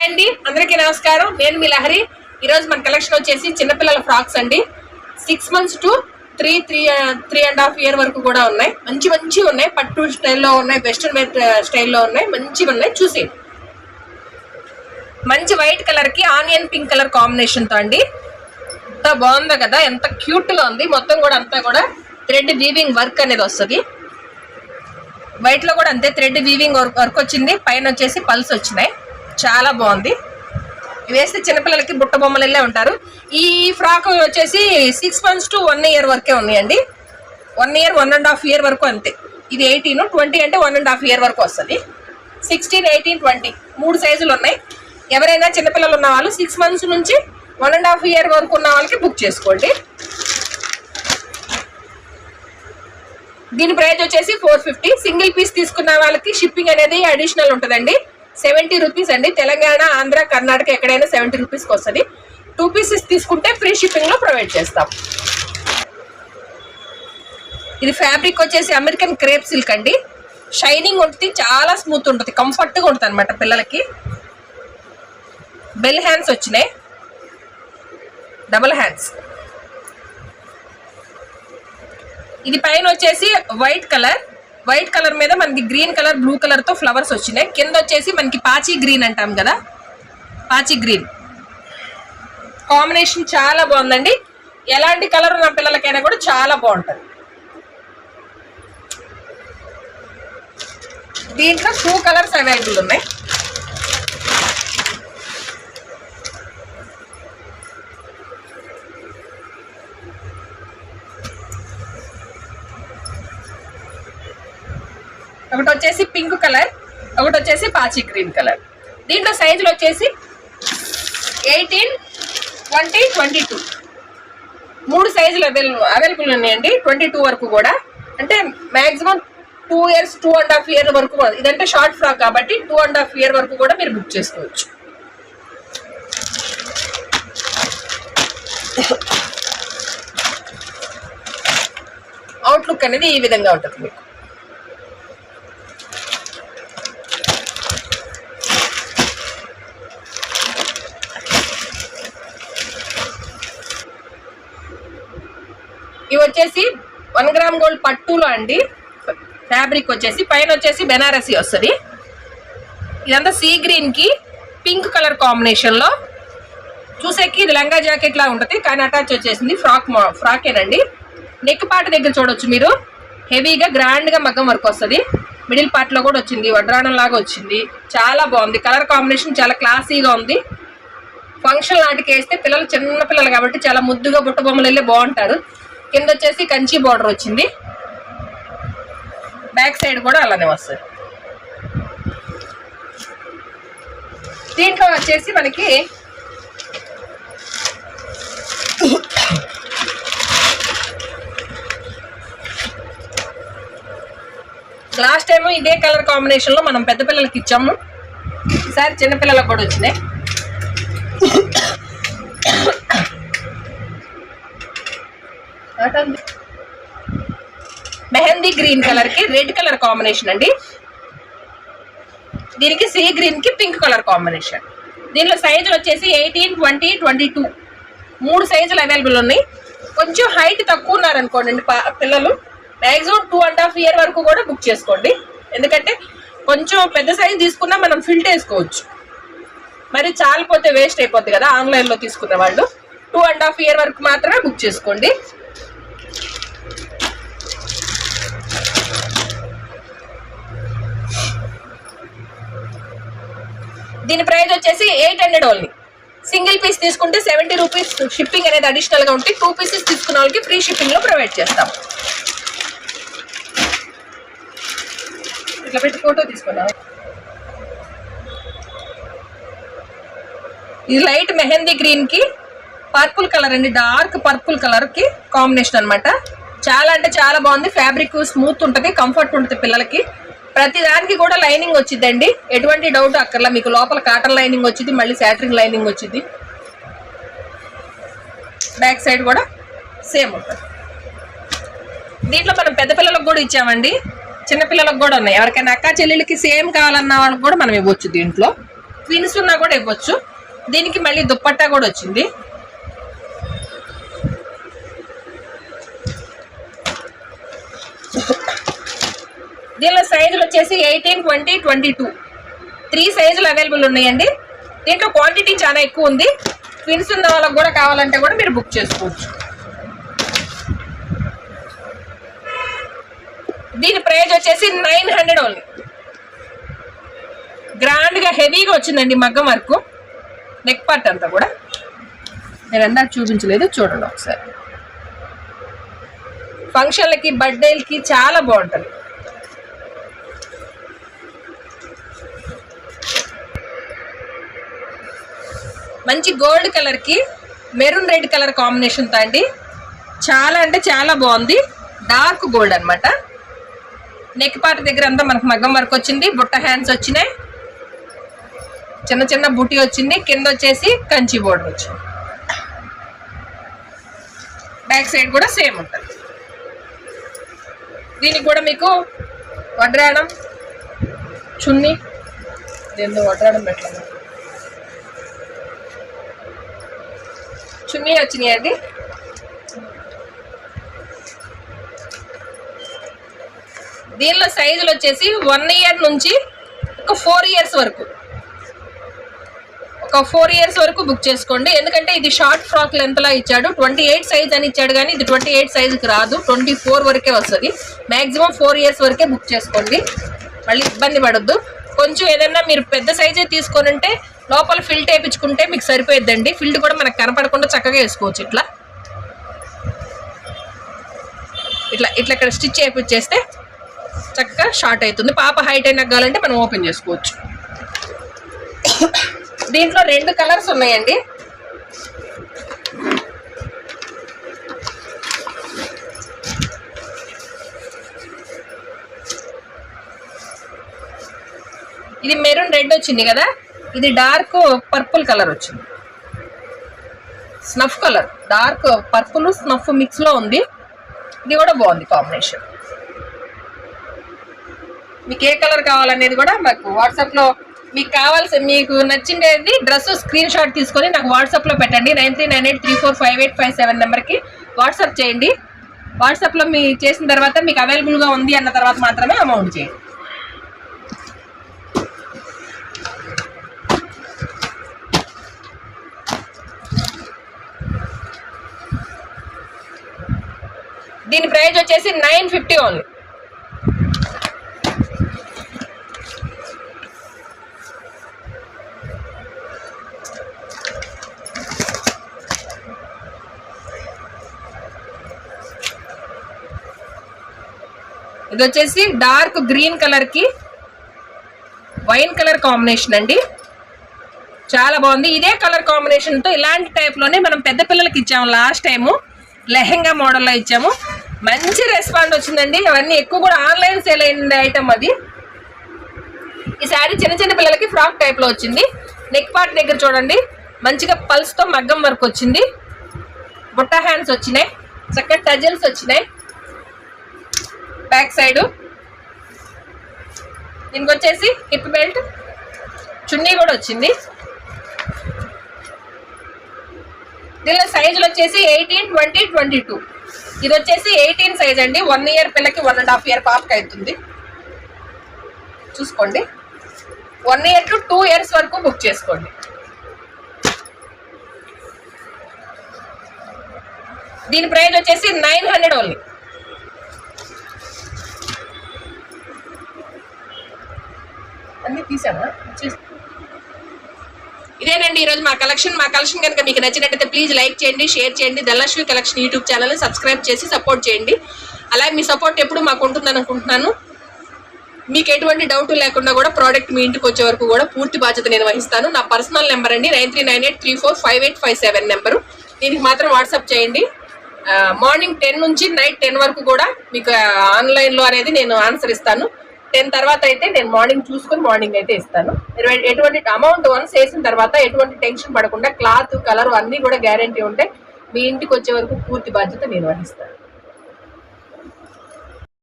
అండి అందరికీ నమస్కారం. నేను మీ లహరి. ఈరోజు మన కలెక్షన్ వచ్చేసి చిన్నపిల్లల ఫ్రాక్స్ అండి. Six months to three three three and half year వరకు కూడా ఉన్నాయి. మంచి మంచి ఉన్నాయి. పట్టు స్టైల్లో ఉన్నాయి వెస్ట్రన్ వేర్ uh, స్టైల్లో ఉన్నాయి. మంచిగా ఉన్నాయి. చూసి మంచి వైట్ కలర్కి ఆనియన్ పింక్ కలర్ కాంబినేషన్తో అండి. ఎంత బాగుందో కదా ఎంత క్యూట్గా ఉంది. మొత్తం కూడా అంతా కూడా థ్రెడ్ వీవింగ్ వర్క్ అనేది వస్తుంది. వైట్లో కూడా అంతే థ్రెడ్ వీవింగ్ వర్క్ వచ్చింది. పైన వచ్చేసి పల్స్ వచ్చినాయి. చాలా బాగుంది. ఇవి వేస్తే చిన్నపిల్లలకి బుట్ట బొమ్మలల్లే ఉంటారు. ఈ ఫ్రాక్ వచ్చేసి six months to one year వరకే ఉన్నాయండి. One year one and half year వరకు అంతే. ఇది ఎయిటీన్ ట్వంటీ అంటే వన్ అండ్ హాఫ్ ఇయర్ వరకు వస్తుంది. సిక్స్టీన్ ఎయిటీన్ ట్వంటీ మూడు సైజులు ఉన్నాయి. ఎవరైనా చిన్నపిల్లలు ఉన్న వాళ్ళు సిక్స్ మంత్స్ నుంచి వన్ అండ్ హాఫ్ ఇయర్ వరకు ఉన్న వాళ్ళకి బుక్ చేసుకోండి. దీని ప్రైజ్ వచ్చేసి ఫోర్ ఫిఫ్టీ సింగిల్ పీస్ తీసుకున్న వాళ్ళకి షిప్పింగ్ అనేది అడిషనల్ ఉంటుందండి. సెవెంటీ రూపీస్ అండి. తెలంగాణ ఆంధ్ర కర్ణాటక ఎక్కడైనా సెవెంటీ రూపీస్కి వస్తుంది. టూ పీసెస్ తీసుకుంటే ఫ్రీ షిప్పింగ్లో ప్రొవైడ్ చేస్తాం. ఇది ఫ్యాబ్రిక్ వచ్చేసి అమెరికన్ క్రేప్ సిల్క్ అండి. షైనింగ్ ఉంటుంది చాలా స్మూత్ ఉంటుంది కంఫర్ట్గా ఉంటుంది అనమాట పిల్లలకి. బెల్ హ్యాండ్స్ వచ్చినాయి. డబల్ హ్యాండ్స్ ఇది పైన వచ్చేసి వైట్ కలర్ వైట్ కలర్ మీద మనకి గ్రీన్ కలర్ బ్లూ కలర్తో ఫ్లవర్స్ వచ్చినాయి. కింద వచ్చేసి మనకి పాచి గ్రీన్ అంటాం కదా? పాచి గ్రీన్. కాంబినేషన్ చాలా బాగుందండి. ఎలాంటి కలర్ ఉన్న పిల్లలకైనా కూడా చాలా బాగుంటుంది. దీంట్లో టూ కలర్స్ అవైలబుల్ ఉన్నాయి. ఒకటి వచ్చేసి పింక్ కలర్ ఒకటి వచ్చేసి పాచి గ్రీన్ కలర్. దీంట్లో సైజులు వచ్చేసి ఎయిటీన్ ట్వంటీ ట్వంటీ టూ మూడు సైజులు అవైలబుల్ అవైలబుల్ ఉన్నాయండి ట్వంటీ టూ వరకు కూడా. అంటే maximum two years two and half year వరకు ఇదంటే షార్ట్ ఫ్రాక్ కాబట్టి టూ అండ్ హాఫ్ ఇయర్ వరకు కూడా మీరు బుక్ చేసుకోవచ్చు. అవుట్లుక్ అనేది ఈ విధంగా ఉంటుంది మీకు. వచ్చేసి వన్ గ్రామ్ గోల్డ్ పట్టులో అండి. ఫ్యాబ్రిక్ వచ్చేసి పైన వచ్చేసి బెనారసీ వస్తుంది. ఇదంతా సీ గ్రీన్కి పింక్ కలర్ కాంబినేషన్లో చూసేకి ఇది లంగా జాకెట్ లా ఉంటుంది కానీ అటాచ్ వచ్చేసింది ఫ్రాక్ ఫ్రాకేనండి నెక్ పార్ట్ దగ్గర చూడొచ్చు మీరు. హెవీగా గ్రాండ్గా మగ్గం వర్క్ వస్తుంది. మిడిల్ పార్ట్లో కూడా వచ్చింది వడ్రాణం లాగా వచ్చింది. చాలా బాగుంది. కలర్ కాంబినేషన్ చాలా క్లాసీగా ఉంది. ఫంక్షన్ లాంటికి వేస్తే పిల్లలు చిన్న పిల్లలు కాబట్టి చాలా ముద్దుగా బుట్ట బొమ్మలు వెళ్ళి బాగుంటారు. కింద వచ్చేసి కంచి బార్డర్ వచ్చింది. బ్యాక్ సైడ్ కూడా అలానే వస్తుంది. దీంట్లో వచ్చేసి మనకి లాస్ట్ టైం ఇదే కలర్ కాంబినేషన్లో మనం పెద్ద పిల్లలకి ఇచ్చాము. ఈసారి చిన్నపిల్లలకు కూడా వచ్చినాయి. మెహందీ గ్రీన్ కలర్కి రెడ్ కలర్ కాంబినేషన్ అండి. దీనికి సీ గ్రీన్కి పింక్ కలర్ కాంబినేషన్. దీనిలో సైజులు వచ్చేసి ఎయిటీన్ ట్వంటీ ట్వంటీ టూ మూడు సైజులు అవైలబుల్ ఉన్నాయి. కొంచెం హైట్ తక్కువ ఉన్నారనుకోండి పా- పిల్లలు. Maximum two and half year వరకు కూడా బుక్ చేసుకోండి. ఎందుకంటే కొంచెం పెద్ద సైజు తీసుకున్నా మనం ఫిల్ట్ వేసుకోవచ్చు. మరి చాలిపోతే వేస్ట్ అయిపోద్ది కదా ఆన్లైన్లో తీసుకున్న వాళ్ళు. టూ అండ్ హాఫ్ ఇయర్ వరకు మాత్రమే బుక్ చేసుకోండి. దీని ప్రైస్ వచ్చేసి eight hundred only. Single piece తీసుకుంటే సెవెంటీ రూపీస్ షిప్పింగ్ అనేది అడిషనల్గా ఉంటే టూ పీసెస్ తీసుకున్న వాళ్ళకి ఫ్రీ షిప్పింగ్లో ప్రొవైడ్ చేస్తాం. ఇట్లా పెట్టి ఫోటో తీసుకున్నాం ఇది లైట్ మెహందీ గ్రీన్కి పర్పుల్ కలర్ అండి డార్క్ పర్పుల్ కలర్కి కాంబినేషన్ అనమాట చాలా అంటే చాలా బాగుంది ఫ్యాబ్రిక్ స్మూత్ ఉంటుంది కంఫర్ట్ ఉంటుంది పిల్లలకి. ప్రతి దానికి కూడా లైనింగ్ వచ్చిందండి ఎటువంటి డౌట్ అక్కర్లా. మీకు లోపల కాటన్ లైనింగ్ వచ్చింది మళ్ళీ శాటరింగ్ లైనింగ్ వచ్చింది. బ్యాక్ సైడ్ కూడా సేమ్ ఉంటుంది. దీంట్లో మనం పెద్ద పిల్లలకు కూడా ఇచ్చామండి. చిన్నపిల్లలకు కూడా ఉన్నాయి. ఎవరికైనా అక్క చెల్లెలకి సేమ్ కావాలన్న వాళ్ళకి కూడా మనం ఇవ్వచ్చు దీంట్లో. ట్విన్స్ ఉన్నా కూడా ఇవ్వచ్చు. దీనికి మళ్ళీ దుప్పట్టా కూడా వచ్చింది. దీనిలో సైజులు వచ్చేసి eighteen twenty twenty two three సైజులు అవైలబుల్ ఉన్నాయండి. దీంట్లో క్వాంటిటీ చాలా ఎక్కువ ఉంది. ట్విన్స్ ఉన్న వాళ్ళకి కూడా కావాలంటే కూడా మీరు బుక్ చేసుకోవచ్చు. దీని ప్రైజ్ వచ్చేసి నైన్ హండ్రెడ్ ఓన్లీ గ్రాండ్గా హెవీగా వచ్చిందండి మగ్గం వరకు. నెక్ పార్ట్ అంతా కూడా. నేను అందాక చూపించలేదు చూడండి ఒకసారి. ఫంక్షన్లకి బర్త్డేలకి చాలా బాగుంటుంది. మంచి గోల్డ్ కలర్కి మెరూన్ రెడ్ కలర్ కాంబినేషన్తో అండి. చాలా అంటే చాలా బాగుంది. డార్క్ గోల్డ్ అనమాట నెక్ పార్ట్ దగ్గర అంతా మనకు మగ్గం వర్క్ వచ్చింది. బుట్ట హ్యాండ్స్ వచ్చినాయి. చిన్న చిన్న బుట్టి వచ్చింది. కింద వచ్చేసి కంచి బోర్డర్ వచ్చింది. బ్యాక్ సైడ్ కూడా సేమ్ ఉంటుంది. దీనికి కూడా మీకు వడ్రాడం చున్నీ దీంతో వడ్రాడం పెట్టలేదు. చున్నీ వచ్చినాయి అండి దీనిలో సైజులు వచ్చేసి వన్ ఇయర్ నుంచి ఒక ఫోర్ ఇయర్స్ వరకు. ఒక ఫోర్ ఇయర్స్ వరకు బుక్ చేసుకోండి. ఎందుకంటే ఇది షార్ట్ ఫ్రాక్ లెంత్లా ఇచ్చాడు. ట్వంటీ ఎయిట్ సైజ్ అని ఇచ్చాడు కానీ ఇది ట్వంటీ ఎయిట్ సైజుకి రాదు. ట్వంటీ ఫోర్ వరకే వస్తుంది. మ్యాక్సిమం ఫోర్ ఇయర్స్ వరకే బుక్ చేసుకోండి. మళ్ళీ ఇబ్బంది పడద్దు. కొంచెం ఏదైనా మీరు పెద్ద సైజే తీసుకొని ఉంటే లోపల ఫిల్ట్ వేయించుకుంటే మీకు సరిపోయిద్దండి. ఫిల్ట్ కూడా మనకు కనపడకుండా చక్కగా వేసుకోవచ్చు ఇట్లా. ఇట్లా ఇట్లా ఇక్కడ స్టిచ్ చేయించేస్తే చక్కగా షార్ట్ అవుతుంది. పాప హైట్ అయినా కావాలంటే మనం ఓపెన్ చేసుకోవచ్చు. దీంట్లో రెండు కలర్స్ ఉన్నాయండి. ఇది మెరూన్ రెడ్ వచ్చింది కదా? ఇది డార్క్ పర్పుల్ కలర్ వచ్చింది. Snuff colour. Dark purple snuff మిక్స్లో ఉంది. ఇది కూడా బాగుంది కాంబినేషన్. మీకు ఏ కలర్ కావాలనేది కూడా మాకు వాట్సాప్లో మీకు కావాల్సి మీకు నచ్చిండేది డ్రెస్ స్క్రీన్ షాట్ తీసుకొని నాకు వాట్సాప్లో పెట్టండి. Nine three nine eight three four five eight five seven నెంబర్కి వాట్సాప్ చేయండి. వాట్సాప్లో మీ చేసిన తర్వాత మీకు అవైలబుల్గా ఉంది అన్న తర్వాత మాత్రమే అమౌంట్ చేయండి. దీని ప్రైజ్ వచ్చేసి నైన్ ఫిఫ్టీ ఓన్లీ. ఇది వచ్చేసి డార్క్ గ్రీన్ కలర్కి వైన్ కలర్ కాంబినేషన్ అండి. చాలా బాగుంది. ఇదే కలర్ కాంబినేషన్తో ఇలాంటి టైప్లోనే మనం పెద్ద పిల్లలకి ఇచ్చాము లాస్ట్ టైము. లెహెంగా మోడల్లో ఇచ్చాము. మంచి రెస్పాండ్ వచ్చిందండి. అవన్నీ ఎక్కువ కూడా ఆన్లైన్ సేల్ అయిన ఐటమ్ అది. ఈ శారీ చిన్న చిన్న పిల్లలకి ఫ్రాక్ టైప్లో వచ్చింది. నెక్ పార్ట్ దగ్గర చూడండి. మంచిగా పల్స్తో మగ్గం వర్క్ వచ్చింది. బుట్ట హ్యాండ్స్ వచ్చినాయి. చక్కగా టజల్స్ వచ్చినాయి. బ్యాక్ సైడు దీనికి వచ్చేసి హిప్ బెల్ట్ చున్నీ కూడా వచ్చింది. దీనిలో సైజులు వచ్చేసి ఎయిటీన్ ట్వంటీ ట్వంటీ టూ ఇది వచ్చేసి ఎయిటీన్ సైజ్ అండి. వన్ ఇయర్ పిల్లకి వన్ అండ్ హాఫ్ ఇయర్ పాపకి అవుతుంది చూసుకోండి. One year to two years వరకు బుక్ చేసుకోండి. దీని ప్రైస్ వచ్చేసి నైన్ హండ్రెడ్ ఓన్లీ. అన్నీ తీసామా వచ్చేసి ఇదేనండి ఈరోజు మా కలెక్షన్. మా కలెక్షన్ కనుక మీకు నచ్చినట్టయితే ప్లీజ్ లైక్ చేయండి షేర్ చేయండి. ధనలక్ష్మి కలెక్షన్ యూట్యూబ్ ఛానల్ని సబ్స్క్రైబ్ చేసి సపోర్ట్ చేయండి. అలాగే మీ సపోర్ట్ ఎప్పుడు మాకు ఉంటుందని అనుకుంటున్నాను. మీకు ఎటువంటి డౌట్ లేకుండా కూడా ప్రోడక్ట్ మీ ఇంటికి వచ్చే వరకు కూడా పూర్తి బాధ్యత నేను వహిస్తాను. నా పర్సనల్ నెంబర్ అండి nine three nine eight three four five eight five seven number. దీనికి మాత్రం వాట్సాప్ చేయండి. మార్నింగ్ టెన్ నుంచి నైట్ టెన్ వరకు కూడా మీకు ఆన్లైన్లో అనేది నేను ఆన్సర్ ఇస్తాను. టెన్ తర్వాత అయితే నేను మార్నింగ్ చూసుకుని మార్నింగ్ అయితే ఇస్తాను. ఎటువంటి- ఎటువంటి అమౌంట్ వన్స్ వేసిన తర్వాత ఎటువంటి టెన్షన్ పడకుండా క్లాత్ కలర్ అన్నీ కూడా గ్యారంటీ ఉంటాయి మీ ఇంటికి వచ్చే వరకు పూర్తి బాధ్యత నేను వహిస్తాను.